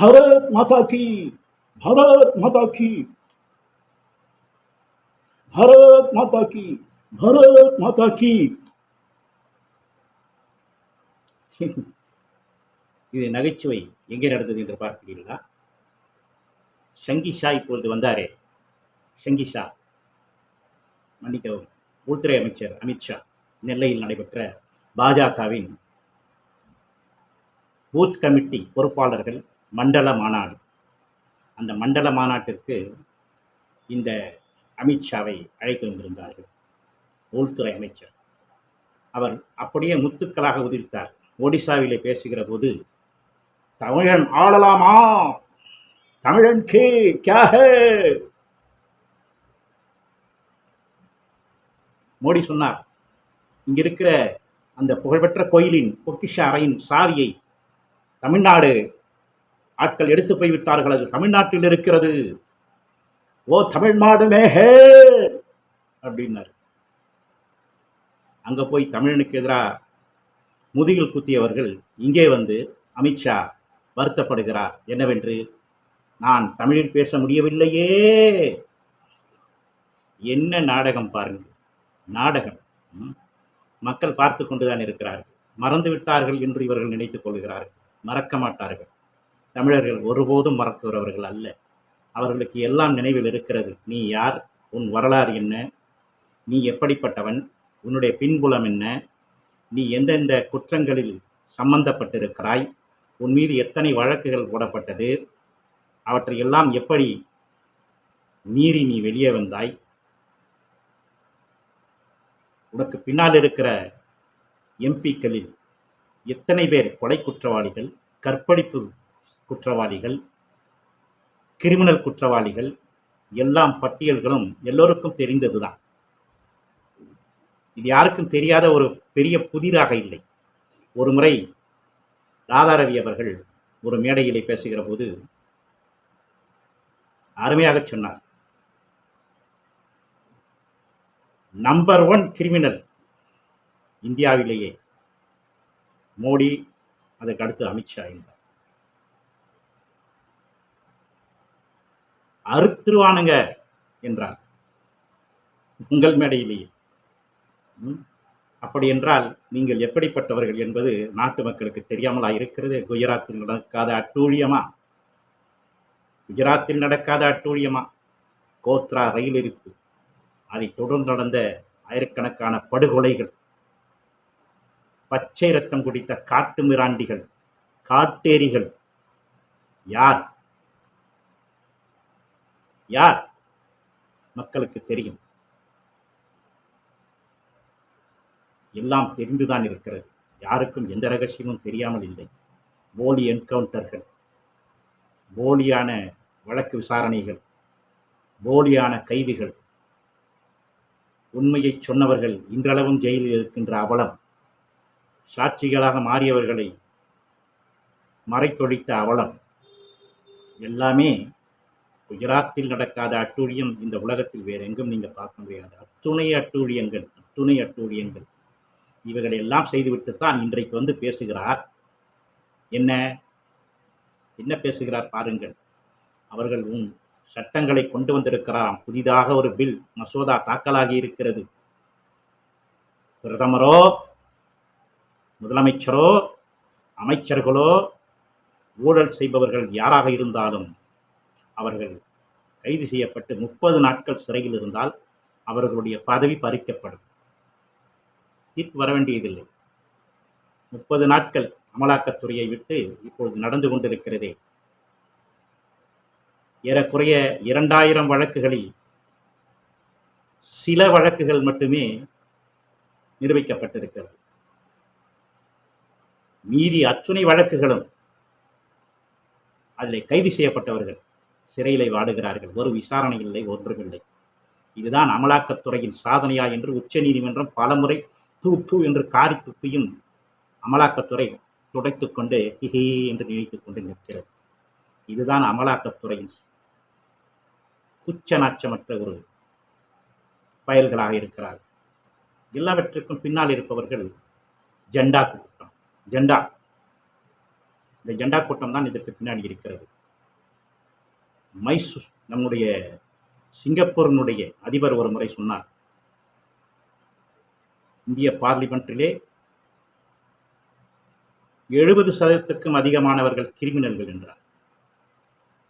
भारत माता की भारत माता की भारत माता की भारत माता की இது நகைச்சுவை எங்கே நடந்தது என்று பார்க்கிறீர்களா ஷங்கிஷா இப்பொழுது வந்தாரே ஷங்கிஷா மன்னிக்கவும் உள்துறை அமைச்சர் அமித்ஷா நெல்லையில் நடைபெற்ற பாஜகவின் பூத் கமிட்டி பொறுப்பாளர்கள் மண்டல மாநாடு. அந்த மண்டல மாநாட்டிற்கு இந்த அமித்ஷாவை அழைத்து வந்திருந்தார்கள். உள்துறை அமைச்சர். அவர் அப்படியே முத்துக்களாக உதிர்த்தார். ஒடிசாவிலே பேசுகிற போது தமிழன் ஆளலாமா? தமிழன் கே கியா மோடி சொன்னார் இங்க இருக்கிற அந்த புகழ்பெற்ற கோயிலின் பொக்கிஷ அறையின் சாவியை தமிழ்நாடு ஆட்கள் எடுத்து போய்விட்டார்கள். அது தமிழ்நாட்டில் இருக்கிறது. ஓ தமிழ்நாடு மேஹே அப்படின்னாரு. அங்கே போய் தமிழனுக்கு எதிராக முதுகில் குத்தியவர்கள் இங்கே வந்து அமித்ஷா வருத்தப்படுகிறார். என்னவென்று? நான் தமிழில் பேச முடியவில்லையே. என்ன நாடகம் பாருங்கள். நாடகம். ம். மக்கள் பார்த்து கொண்டுதான் இருக்கிறார்கள். மறந்து விட்டார்கள் என்று இவர்கள் நினைத்துக் கொள்கிறார்கள். மறக்க மாட்டார்கள். தமிழர்கள் ஒருபோதும் மறக்கிறவர்கள் அல்ல. அவர்களுக்கு எல்லாம் நினைவில் இருக்கிறது. நீ யார்? உன் வரலாறு என்ன? நீ எப்படிப்பட்டவன்? உன்னுடைய பின்புலம் என்ன? நீ எந்தெந்த குற்றங்களில் சம்பந்தப்பட்டிருக்கிறாய்? உன் மீது எத்தனை வழக்குகள் போடப்பட்டது? அவற்றை எல்லாம் எப்படி மீறி நீ வெளியே வந்தாய்? உனக்கு பின்னால் இருக்கிற எம்பிக்களில் எத்தனை பேர் கொலை குற்றவாளிகள் கற்பழிப்பு குற்றவாளிகள் கிரிமினல் குற்றவாளிகள் எல்லாம் பட்டியல்களும் எல்லோருக்கும் தெரிந்ததுதான். இது யாருக்கும் தெரியாத ஒரு பெரிய புதிராக இல்லை. ஒரு முறை ராதாரவி அவர்கள் ஒரு மேடையிலே பேசுகிற போது அருமையாக சொன்னார். நம்பர் ஒன் கிரிமினல் இந்தியாவிலேயே மோடி அதற்கு அடுத்து அமித்ஷா என்றார் அறுத்துருவானுங்க என்றார். உங்கள் மேடையிலேயே. ம்? அப்படி என்றால் நீங்கள் எப்படிப்பட்டவர்கள் என்பது நாட்டு மக்களுக்கு தெரியாமலா இருக்கிறது. குஜராத்தில் நடக்காத அட்டூழியமா? குஜராத்தில் நடக்காத அட்டூழியமா? கோத்ரா ரயில் இருப்பு அதை தொடர்ந்து நடந்த ஆயிரக்கணக்கான படுகொலைகள். பச்சை ரத்தம் குடித்த காட்டு மிராண்டிகள் காட்டேரிகள். யார் யார்? மக்களுக்கு தெரியும். எல்லாம் தெரிந்துதான் இருக்கிறது. யாருக்கும் எந்த ரகசியமும் தெரியாமல் இல்லை. போலி என்கவுண்டர்கள் போலியான வழக்கு விசாரணைகள் போலியான கைதிகள். உண்மையை சொன்னவர்கள் இன்றளவும் ஜெயிலில் இருக்கின்ற அவலம் சாட்சிகளாக மாறியவர்களை மறைத்தொழித்த அவலம் எல்லாமே குஜராத்தில் நடக்காத அட்டூழியம் இந்த உலகத்தில் வேறு எங்கும் நீங்கள் பார்க்க முடியாது. அத்துணை அட்டூழியங்கள் அத்துணை அட்டூழியங்கள். இவைகளை எல்லாம் செய்துவிட்டு தான் இன்றைக்கு வந்து பேசுகிறார். என்ன? என்ன பேசுகிறார் பாருங்கள். அவர்கள் உன் சட்டங்களை கொண்டு வந்திருக்கிறாராம் புதிதாக ஒரு பில் மசோதா தாக்கலாகி இருக்கிறது. பிரதமரோ முதலமைச்சரோ அமைச்சர்களோ ஊழல் செய்பவர்கள் யாராக இருந்தாலும் அவர்கள் கைது செய்யப்பட்டு முப்பது நாட்கள் சிறையில் இருந்தால் அவர்களுடைய பதவி பறிக்கப்படும். தீர்ப்பு வர வேண்டியதில்லை. முப்பது நாட்கள் அமலாக்கத்துறையை விட்டு இப்பொழுது நடந்து கொண்டிருக்கிறதே. ஏறக்குறைய இரண்டாயிரம் வழக்குகளில் சில வழக்குகள் மட்டுமே நிரூபிக்கப்பட்டிருக்கிறது. மீதி அத்துணை வழக்குகளும் அதில் கைது செய்யப்பட்டவர்கள். சிறையிலே வாடுகிறார்கள். ஒரு விசாரணை இல்லை ஒன்றுமில்லை இதுதான் அமலாக்கத்துறையின் சாதனையா என்று உச்சநீதிமன்றம் பலமுறை தூ தூ என்று காரி துப்பியும் அமலாக்கத்துறை துடைத்து கொண்டு ஹிஹி என்று நினைத்து கொண்டு நிற்கிறது. இதுதான் அமலாக்கத்துறையின் குச்சநாச்சமற்ற ஒரு பயல்களாக இருக்கிறார்கள். எல்லாவற்றுக்கும் பின்னால் இருப்பவர்கள் ஜெண்டா கூட்டம். ஜெண்டா. இந்த ஜெண்டா கூட்டம் தான் இதற்கு பின்னாடி இருக்கிறது. மைசூர் நம்முடைய சிங்கப்பூரினுடைய அதிபர் ஒரு முறை சொன்னார். இந்திய பார்லிமெண்ட்டிலே எழுபது சதவீதத்துக்கும் அதிகமானவர்கள் கிரிமினல்கள் என்றார்.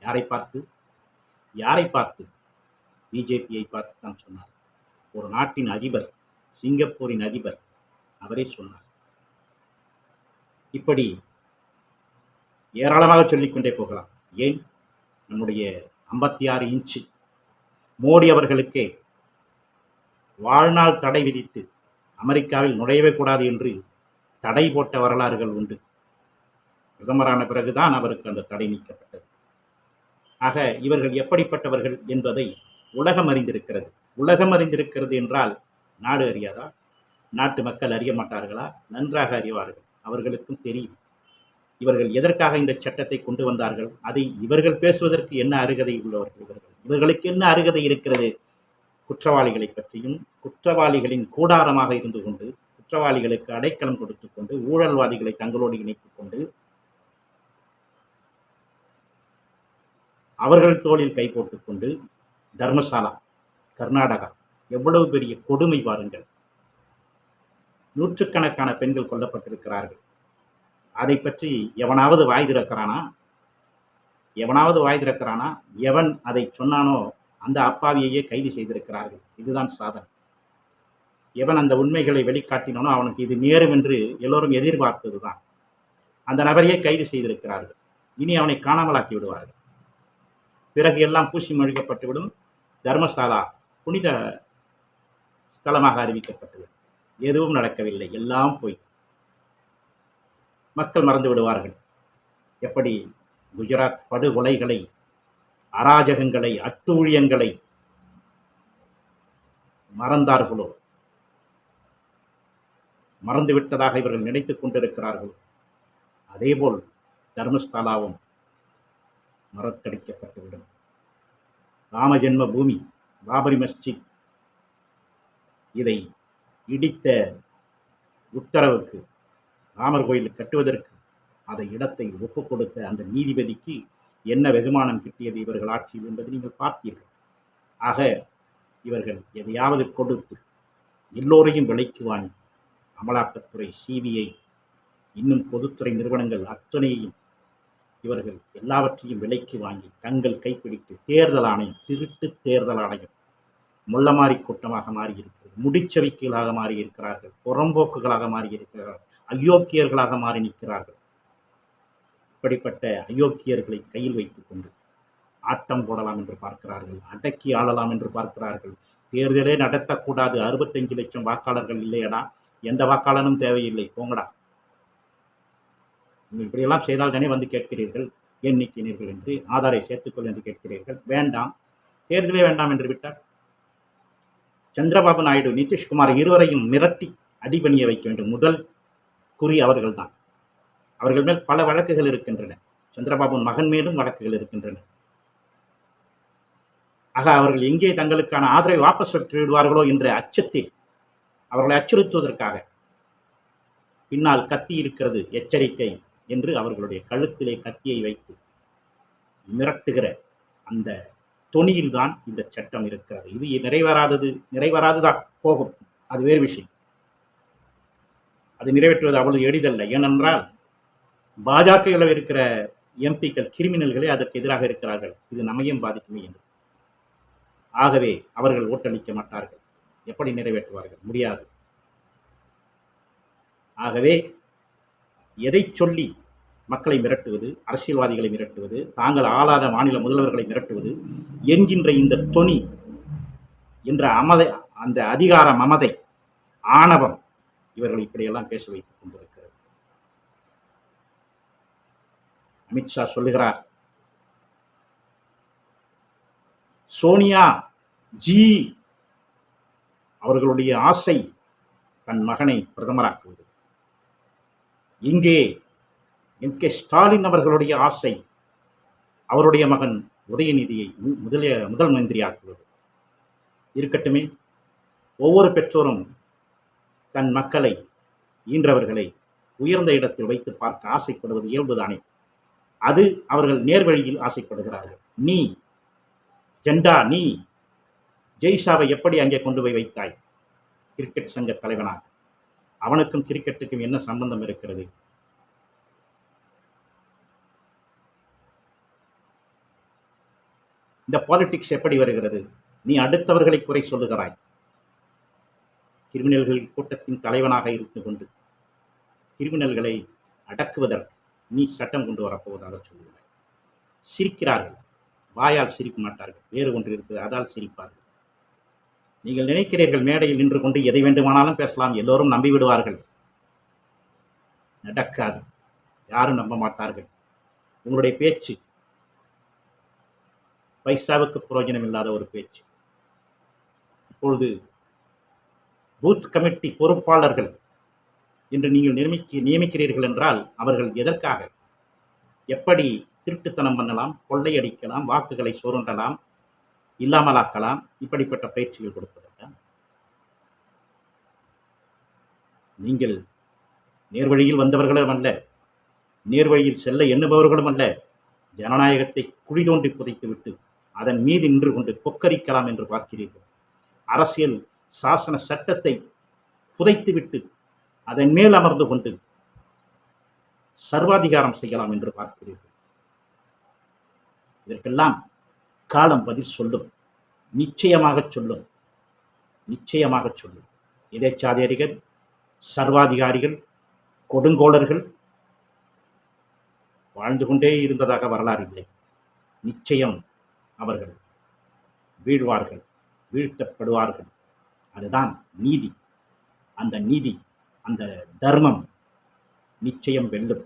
யாரை பார்த்து? யாரை பார்த்து? பிஜேபியை பார்த்து தான் சொன்னார். ஒரு நாட்டின் அதிபர் சிங்கப்பூரின் அதிபர் அவரே சொன்னார். இப்படி ஏராளமாக சொல்லிக்கொண்டே போகலாம். ஏன்? நம்முடைய ஐம்பத்தி ஆறு இன்ச்சு. மோடி அவர்களுக்கே வாழ்நாள் தடை விதித்து அமெரிக்காவில் நுழையவே கூடாது என்று தடை போட்ட வரலாறுகள் உண்டு. பிரதமரான பிறகுதான் அவருக்கு அந்த தடை நீக்கப்பட்டது. ஆக இவர்கள் எப்படிப்பட்டவர்கள் என்பதை உலகம் அறிந்திருக்கிறது. உலகம் அறிந்திருக்கிறது என்றால் நாடு அறியாதா? நாட்டு மக்கள் அறிய மாட்டார்களா? நன்றாக அறிவார்கள். அவர்களுக்கும் தெரியும். இவர்கள் எதற்காக இந்த சட்டத்தை கொண்டு வந்தார்கள்? அதை இவர்கள் பேசுவதற்கு என்ன அருகதை உள்ளவர்கள் இவர்கள்? இவர்களுக்கு என்ன அருகதை இருக்கிறது? குற்றவாளிகளை பற்றியும் குற்றவாளிகளின் கூடாரமாக இருந்து கொண்டு குற்றவாளிகளுக்கு அடைக்கலம் கொடுத்து கொண்டு ஊழல்வாதிகளை தங்களோடு இணைத்துக் கொண்டு அவர்கள் தோளில் கை போட்டுக்கொண்டு தர்மசாலா கர்நாடகா எவ்வளவு பெரிய கொடுமை பாருங்கள் நூற்றுக்கணக்கான பெண்கள் கொல்லப்பட்டிருக்கிறார்கள். அதை பற்றி எவனாவது வாய் திறக்கிறானா? எவனாவது வாய் திறக்கிறானா? எவன் அதை சொன்னானோ அந்த அப்பாவியையே கைது செய்திருக்கிறார்கள். இதுதான் சாதனை. எவன் அந்த உண்மைகளை வெளிக்காட்டினானோ அவனுக்கு இது நேரும் என்று எல்லோரும் எதிர்பார்த்ததுதான். அந்த நபரையே கைது செய்திருக்கிறார்கள். இனி அவனை காணாமலாக்கி விடுவார்கள். பிறகு எல்லாம் பூசி மொழிக்கப்பட்டுவிடும் தர்மசாலா புனித ஸ்தலமாக அறிவிக்கப்பட்டது. எதுவும் நடக்கவில்லை. எல்லாம் போய் மக்கள் மறந்து விடுவார்கள். எப்படி? குஜராத் படுகொலைகளை அராஜகங்களை அட்டூழியங்களை மறந்தார்களோ? மறந்துவிட்டதாக இவர்கள் நினைத்துக் கொண்டிருக்கிறார்கள்? அதேபோல் தர்மஸ்தலாவும் மறக்கடிக்கப்பட்டுவிடும். ராமஜென்ம பூமி பாபரி மஸ்ஜித் இதை இடித்த உத்தரவுக்கு ராமர் கோயில் கட்டுவதற்கு அதை இடத்தை ஒப்புக் கொடுத்த அந்த நீதிபதிக்கு என்ன வெகுமானம் கிட்டியது இவர்கள் ஆட்சியில் என்பதை நீங்கள் பார்த்தீர்கள். ஆக இவர்கள் எதையாவது கொடுத்து எல்லோரையும் விலைக்கு வாங்கி அமலாக்கத்துறை சிபிஐ இன்னும் பொதுத்துறை நிறுவனங்கள் அத்தனையையும் இவர்கள் எல்லாவற்றையும் விலைக்கு வாங்கி தங்கள் கைப்பிடித்து தேர்தல் ஆணையம் திருட்டு தேர்தல் ஆணையம் முள்ளமாரி கூட்டமாக மாறியிருக்கிறது. முடிச்சவிக்கைகளாக மாறியிருக்கிறார்கள். புறம்போக்குகளாக மாறியிருக்கிறார்கள். அயோக்கியர்களாக மாறி நிற்கிறார்கள். இப்படிப்பட்ட அயோக்கியர்களை கையில் வைத்துக் கொண்டு ஆட்டம் போடலாம் என்று பார்க்கிறார்கள் அடக்கி ஆளலாம் என்று பார்க்கிறார்கள். தேர்தலே நடத்தக்கூடாது அறுபத்தஞ்சு லட்சம் வாக்காளர்கள் இல்லையடா எந்த வாக்காளனும் தேவையில்லை போங்கடா. நீங்கள் இப்படியெல்லாம் செய்தால் தானே வந்து கேட்கிறீர்கள் ஏன் நீக்கினீர்கள் என்று ஆதாரை சேர்த்துக்கொள் என்று கேட்கிறீர்கள். வேண்டாம் தேர்தலே வேண்டாம் என்று விட்டார். சந்திரபாபு நாயுடு நிதிஷ்குமார் இருவரையும் மிரட்டி அடிபணிய வைக்க வேண்டும். முதல் குறி அவர்கள்தான். அவர்கள் மேல் பல வழக்குகள் இருக்கின்றன. சந்திரபாபுவின் மகன் மீதும் வழக்குகள் இருக்கின்றன. ஆக அவர்கள் எங்கே தங்களுக்கான ஆதரவை வாபஸ் பெற்று விடுவார்களோ என்ற அச்சத்தில் அவர்களை அச்சுறுத்துவதற்காக பின்னால் கத்தி இருக்கிறது எச்சரிக்கை என்று அவர்களுடைய கழுத்திலே கத்தியை வைத்து மிரட்டுகிற அந்த தொனியில்தான் இந்த சட்டம் இருக்கிறது. இது நிறைவேறாதது நிறைவேறாததாக போகும். அது வேறு விஷயம். அது நிறைவேற்றுவது அவ்வளவு எளிதல்ல. ஏனென்றால் பாஜகவில் இருக்கிற எம்பிக்கள் கிரிமினல்களே அதற்கு எதிராக இருக்கிறார்கள். இது நம்மையும் பாதிக்குமே என்று. ஆகவே அவர்கள் ஓட்டளிக்க மாட்டார்கள். எப்படி நிறைவேற்றுவார்கள்? முடியாது. ஆகவே எதை சொல்லி மக்களை மிரட்டுவது அரசியல்வாதிகளை மிரட்டுவது தாங்கள் ஆளாத மாநில முதல்வர்களை மிரட்டுவது என்கின்ற இந்த தொனி என்ற அமதை அந்த அதிகார மமதை ஆணவம் இவர்கள் இப்படியெல்லாம் பேச வைத்துக் கொண்டிருக்கிறது. அமித்ஷா சொல்லுகிறார் சோனியா ஜி அவர்களுடைய ஆசை தன் மகனை பிரதமராக்குவது. இங்கே எம் கே ஸ்டாலின் அவர்களுடைய ஆசை அவருடைய மகன் உதயநிதியை மு- முதலிய முதல் மந்திரியாக்குவது. இருக்கட்டுமே ஒவ்வொரு பெற்றோரும் தன் மக்களை ஈன்றவர்களை உயர்ந்த இடத்தில் வைத்து பார்க்க ஆசைப்படுவது இயல்புதானே? அது அவர்கள் நேர்வழியில் ஆசைப்படுகிறார்கள். நீ ஜெண்டா நீ ஜெய்ஷாவை எப்படி அங்கே கொண்டு போய் வைத்தாய்? கிரிக்கெட் சங்க தலைவனாக. அவனுக்கும் கிரிக்கெட்டுக்கும் என்ன சம்பந்தம் இருக்கிறது? இந்த பாலிடிக்ஸ் எப்படி வருகிறது? நீ அடுத்தவர்களை குறை சொல்லுகிறாய். கிரிமினல்கள் கூட்டத்தின் தலைவனாக இருந்து கொண்டு கிரிமினல்களை அடக்குவதற்கு நீ சட்டம் கொண்டு வரப்போவதாக சொல்லுகிறாய் சிரிக்கிறார்கள். வாயால் சிரிக்க மாட்டார்கள். வேறு ஒன்று இருக்குது. அதால் சிரிப்பார்கள். நீங்கள் நினைக்கிறீர்கள் மேடையில் நின்று கொண்டு எதை வேண்டுமானாலும் பேசலாம். எல்லோரும் நம்பிவிடுவார்கள் நடக்காது. யாரும் நம்ப மாட்டார்கள். உங்களுடைய பேச்சு பைசாவுக்கு பிரயோஜனம் இல்லாத ஒரு பேச்சு. இப்பொழுது பூத் கமிட்டி பொறுப்பாளர்கள் என்று நீங்கள் நியமிக்க நியமிக்கிறீர்கள் என்றால் அவர்கள் எதற்காக? எப்படி திருட்டுத்தனம் பண்ணலாம் கொள்ளையடிக்கலாம் வாக்குகளை சுரண்டலாம் இல்லாமலாக்கலாம் இப்படிப்பட்ட பயிற்சிகள் கொடுப்பதற்கா? நீங்கள் நேர்வழியில் வந்தவர்களும் அல்ல நேர்வழியில் செல்ல எண்ணுபவர்களும் அல்ல ஜனநாயகத்தை குழி தோண்டி புதைத்துவிட்டு அதன் மீது நின்று கொண்டு கொக்கரிக்கலாம் என்று பார்க்கிறீர்கள். அரசியல் சாசன சட்டத்தை புதைத்துவிட்டு அதன் மேல் அமர்ந்து கொண்டு சர்வாதிகாரம் செய்யலாம் என்று பார்க்கிறீர்கள். இதற்கெல்லாம் காலம் பதில் சொல்லும். நிச்சயமாக சொல்லும். நிச்சயமாக சொல்லும். இடைச்சாதிகாரிகள் சர்வாதிகாரிகள் கொடுங்கோளர்கள் வாழ்ந்து கொண்டே இருந்ததாக வரலாறு இல்லை. நிச்சயம் அவர்கள் வீழ்வார்கள் வீழ்த்தப்படுவார்கள். அதுதான் நீதி. அந்த நீதி அந்த தர்மம் நிச்சயம் வெல்லும்